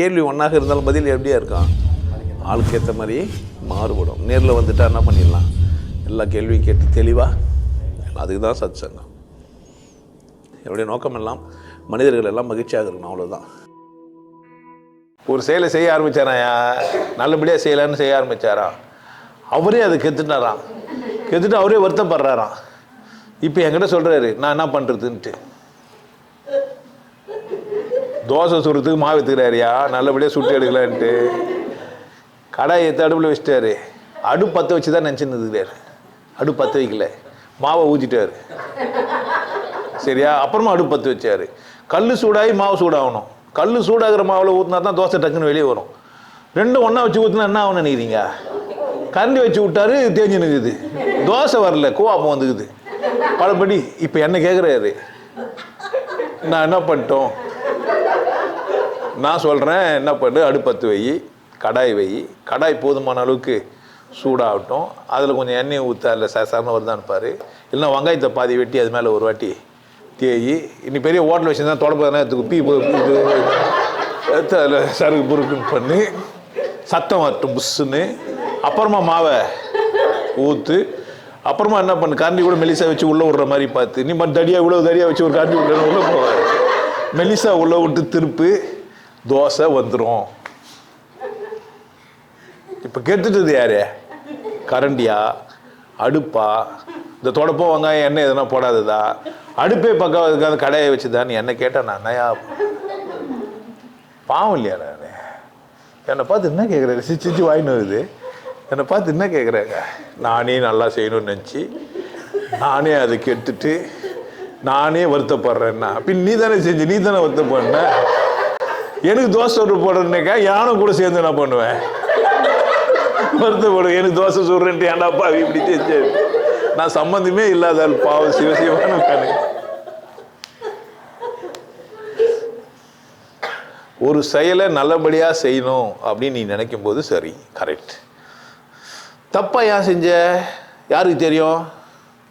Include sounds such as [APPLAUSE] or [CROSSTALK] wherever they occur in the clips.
கேள்வி ஒன்றாக இருந்தாலும் பதில் எப்படியா இருக்கான் ஆளுக்கு ஏற்ற மாதிரி மாறுபடும். நேரில் வந்துட்டா என்ன பண்ணிடலாம்? எல்லா கேள்வியும் கேட்டு தெளிவாக அதுக்கு தான் சத் சங்கம் என்னுடைய நோக்கம் எல்லாம் மனிதர்கள் எல்லாம் மகிழ்ச்சியாக இருக்கணும் அவ்வளோதான் ஒரு செயலை செய்ய ஆரம்பிச்சாராயா நல்லபடியாக செய்யலான்னு செய்ய ஆரம்பிச்சாரா? அவரே அதை கெத்துட்டாராம். கெத்துட்டு அவரே வருத்தப்படுறாராம். இப்போ என்கிட்ட சொல்கிறாரு நான் என்ன பண்ணுறதுன்ட்டு தோசை சுடுறதுக்கு மாவு எடுத்துக்கிறாரியா? நல்லபடியாக சுட்டு எடுக்கலான்ட்டு. கடாயை எடுத்து அடுப்பில் வச்சுட்டாரு. அடுப்பு பற்ற வச்சு தான் நினச்சின்னு இருக்கிறாரு அடுப்பு பற்ற வைக்கல. மாவை ஊற்றிட்டார் சரியா? அப்புறமா அடுப்பு பற்ற வச்சார். கல் சூடாகி மாவு சூடாகணும். கல் சூடாகிற மாவில் ஊற்றினா தான் தோசை டக்குன்னு வெளியே வரும். ரெண்டும் ஒன்றா வச்சு ஊற்றினா என்ன ஆகணும்னு நினைக்கிறீங்க? கரண்டி வச்சு விட்டாரு தேஞ்சு நிற்குது தோசை வரல கோவாப்பம் வந்துக்குது. பழப்படி இப்போ என்ன கேட்குறாரு நான் என்ன பண்ணிட்டோம்? நான் சொல்கிறேன் என்ன பண்ணு? அடுப்பத்து வை கடாய் வை கடாய் போதுமான அளவுக்கு சூடாகட்டும். அதில் கொஞ்சம் எண்ணெய் ஊற்ற அதில் ச வருதான்னு பாரு. இல்லைன்னா வெங்காயத்தை பாதி வெட்டி அது மேலே ஒரு வாட்டி தேயி. இனி பெரிய ஹோட்டல் வச்சுருந்தா தான் தொடப்பதுக்கு பீ எடுத்து அதில் சருகு புருக்குன்னு பண்ணி. சத்தம் வரட்டும் புஷ்ஷுன்னு அப்புறமா மாவை ஊற்று அப்புறமா என்ன பண்ணு? கரண்டி கூட மெலிசா வச்சு உள்ளே விடுற மாதிரி பார்த்து. நீ மட்டும் தடியாக இவ்வளோ தடியாக வச்சு ஒரு கரண்டி விட்டு உள்ளே போவார். மெலிசா உள்ளே விட்டு திருப்பு. தோசை வந்துடும் இப்போ கெட்டுட்டது யாரு? கரண்டியா? அடுப்பா? இந்த தொடப்போ வெங்காயம் எண்ணெய் எதுனா போடாததா? அடுப்பே பக்கம் இருக்காது கடையை வச்சுதான்னு என்ன கேட்டேன் நான் நயா பாவம் இல்லையா நான்? என்னை பார்த்து என்ன கேட்குறாரு சிச்சு சிச்சு வாங்கினு வருது. என்னை பார்த்து என்ன கேட்குறாங்க நானே நல்லா செய்யணும்னு நினச்சி நானே அதை கெட்டுட்டு நானே வருத்தப்படுறேன்னா. பின் நீ தானே செஞ்சு நீ தானே வருத்தப்படுன? எனக்கு தோசை சோறு போடுறேன்னாக்கா யானும் கூட சேர்ந்து என்ன பண்ணுவேன். வருத்தப்படும் எனக்கு தோசை சுடுறேன்ட்டு ஏன்டாப்பா பாவி இப்படி செஞ்சு? நான் சம்மந்தமே இல்லாத பாவம் சிவசிவன்னு உட்காந்து. ஒரு செயலை நல்லபடியாக செய்யணும் அப்படின்னு நீ நினைக்கும் போது சரி கரெக்ட் தப்பா ஏன் செஞ்ச? யாருக்கு தெரியும்?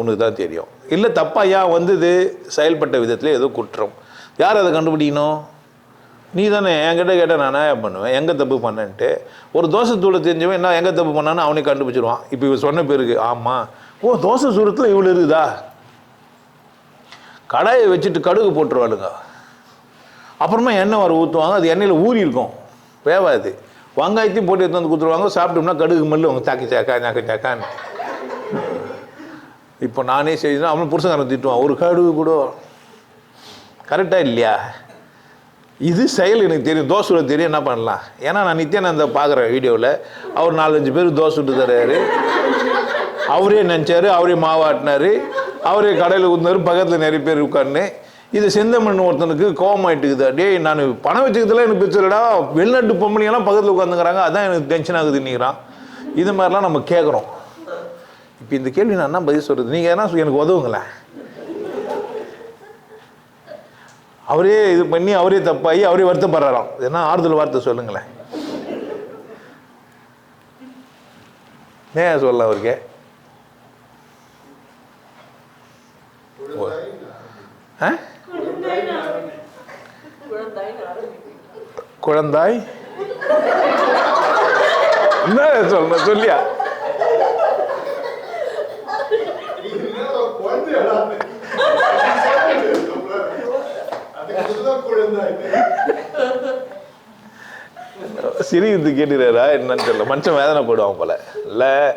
உனக்கு தான் தெரியும். இல்லை தப்பா ஏன் வந்தது? செயல்பட்ட விதத்தில் ஏதோ குற்றம். யார் அதை கண்டுபிடிக்கணும்? நீ தானே என்கிட்ட கேட்டால் நான் என்ன பண்ணுவேன்? எங்கே தப்பு பண்ணேன்ட்டு. ஒரு தோசை தூளை தெரிஞ்சவன் என்ன எங்கே தப்பு பண்ணான்னு அவனே கண்டுபிடிச்சிருவான். இப்போ இவன் சொன்ன பிறகு ஆமாம் ஓ தோசை சூரத்தில் இவ்வளோ இருக்குதா? கடாயை வச்சுட்டு கடுகு போட்டுருவாளுங்க. அப்புறமா எண்ணெய் வர ஊற்றுவாங்க அது எண்ணெயில் ஊறி இருக்கும் வேவாது. வெங்காயத்தையும் போட்டு எடுத்து வந்து கொடுத்துருவாங்க சாப்பிட்டோம்னா கடுகு மல்லு அவங்க தாக்கி சாக்கா சாக்கா சாக்கான்னு. இப்போ நானே செய்யணும் அவன் புருஷன் திட்டுவான் ஒரு கடுகு கூட. கரெக்டாக இல்லையா? இது செயல் எனக்கு தெரியும். தோசை சுட தெரியும். என்ன பண்ணலாம்? ஏன்னா நான் நித்யானந்த பார்க்குறேன் வீடியோவில் அவர் நாலஞ்சு பேர் தோசை சுட்டு தர்றாரு அவரே நினச்சாரு. அவரே மாவாட்டினார் அவரே கடையில் ஊற்றினாரு பக்கத்தில் நிறைய பேர் உட்காந்து இது செந்தமண் ஒருத்தனுக்கு கோபம் ஆகிட்டுக்குது டேய் நான் பணம் வச்சுக்கிறதுல எனக்கு பிரச்சனைடா வெளிநாட்டு பொம்பளைங்கெல்லாம் பக்கத்தில் உட்காந்துக்கிறாங்க அதான் எனக்கு டென்ஷன் ஆகுதுன்னுக்கிறான் இது மாதிரிலாம் நம்ம கேட்குறோம் இப்போ இந்த கேள்வி நான் என்ன பதில் சொல்கிறது நீங்கள் எதனா எனக்கு உதவுங்களேன். அவரே இது பண்ணி அவரே தப்பாகி அவரே வருத்தப்படுறாராம். என்ன ஆறுதல் வார்த்தை சொல்லுங்களேன். ஏன் சொல்லலாம் அவருக்கு. ஓ. ஆ? குழந்தாய்? என்ன சொல்லணும் சொல்லியா? [LAUGHS] சிரிக்கிறது கேட்டுறாரா? என்னன்னு தெரியல. மனுஷன் வேதனை போடுவான் போல. இல்லை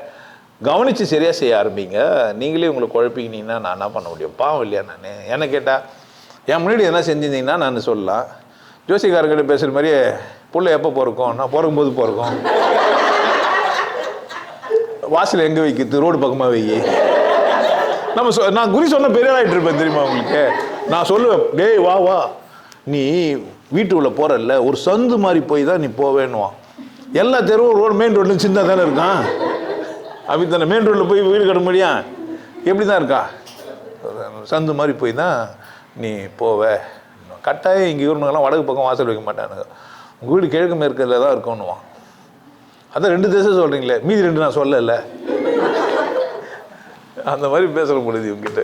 கவனித்து சரியாக செய்ய ஆரம்பிங்க. நீங்களே உங்களை குழப்பிக்கினீங்கன்னா நான் என்ன பண்ண முடியும்? பாவம் இல்லையா நான்? என்ன கேட்டால் என் முன்னாடி என்ன செஞ்சிருந்தீங்கன்னா நான் சொல்லலாம். ஜோசிகாரங்கிட்ட பேசுகிற மாதிரியே புள்ள எப்போ பிறக்கும்? நான் பிறக்கும்போது பிறக்கும். வாசல் எங்கே வைக்கிறது ரோடு பக்கமாக வை. நம்ம சொ நான் குறி சொன்ன பெரிய ஆகிட்டு இருப்பேன் தெரியுமா உங்களுக்கு? நான் சொல்லுவேன் டேய் வா வா. நீ வீட்டுக்குள்ளே போகிறல்ல ஒரு சந்து மாதிரி போய் தான் நீ போவேன்னுவான். எல்லா தெருவும் ரோடு மெயின் ரோட்லையும் சின்னதாக தானே இருக்கான் அப்படி தானே மெயின் ரோட்டில் போய் வீடு கட்ட முடியா? எப்படி தான் இருக்கா? சந்து மாதிரி போய் தான் நீ போவ. கட்டாயம் இங்கே ஊருனுங்கெல்லாம் வடக்கு பக்கம் வாசல் வைக்க மாட்டானுங்க. உங்கள் வீடு கிழக்கு மேற்கில் தான் இருக்கணுவான் அதான் ரெண்டு தேசம் சொல்கிறீங்களே மீதி ரெண்டு நான் சொல்லலை. அந்த மாதிரி பேச முடியுது இவங்ககிட்ட